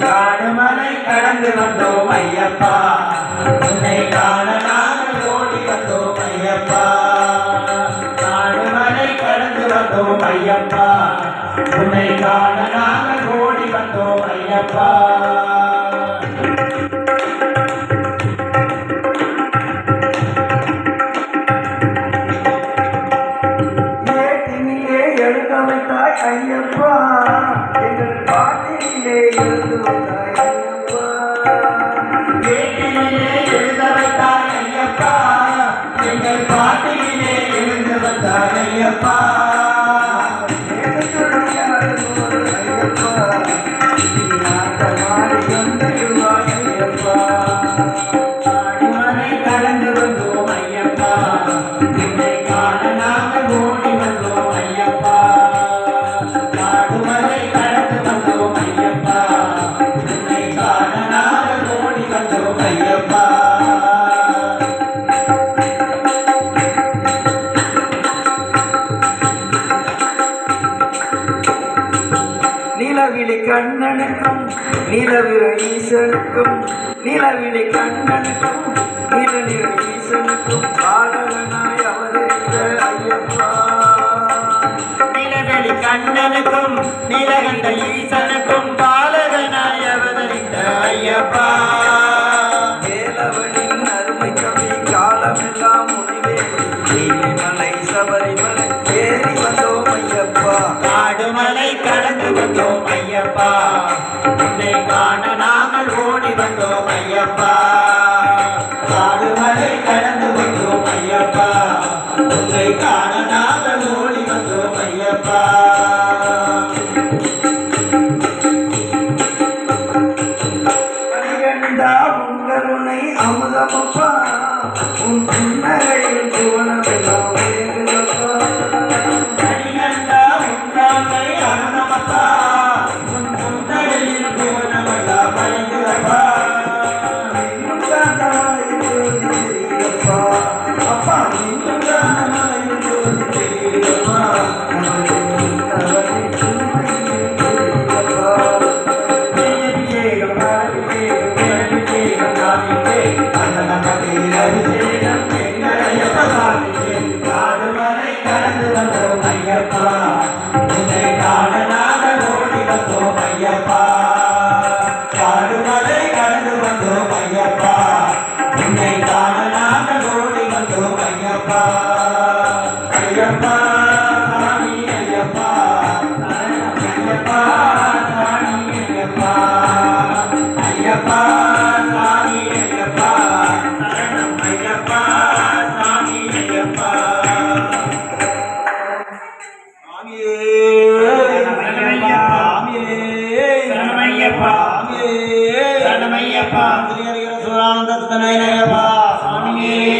காடுமலை கடந்து வந்தோம் ஐயப்பா உன்னை காண நாங்கள் ஓடி வந்தோம் ஐயப்பா காடுமலை கடந்து வந்தோம் ஐயப்பா உன்னை காண நாங்கள் ஓடி வந்தோம் ஐயப்பா ஐயப்பா எங்கள் பாட்டினிலே எழுந்து வந்தாய் ஐயப்பா. ஏட்டினிலே எழுத வைத்தாய் ஐயப்பா எங்கள் பாட்டினிலே எழுந்து வந்தாய் ஐயப்பா. நிலவிழி கண்ணனுக்கும் நிலவிர ஈசனுக்கும் நிலவிழி கண்ணனுக்கும் நிலநிற ஈசனுக்கும் பாடகனாய் அவதரித்த ஐயப்பா. நிலவெளி கண்ணனுக்கும் நிலகண்ட ஈசனுக்கும் வந்தோம் ஐயப்பா. உன்னை காண நாங்கள் ஓடி வந்தோம் ஐயப்பா. காடுமலை கடந்து வந்தோம் ஐயப்பா. உன்னை காண நாங்கள் ஓடி வந்தோம் ஐயப்பா. உங்களுனை அமுதமப்பா. உன் புன்னகையில் ஐயப்பா. உன்னை காண ஓடி வந்தோம் ஐயப்பா. சாமியே சாமியே சாமியே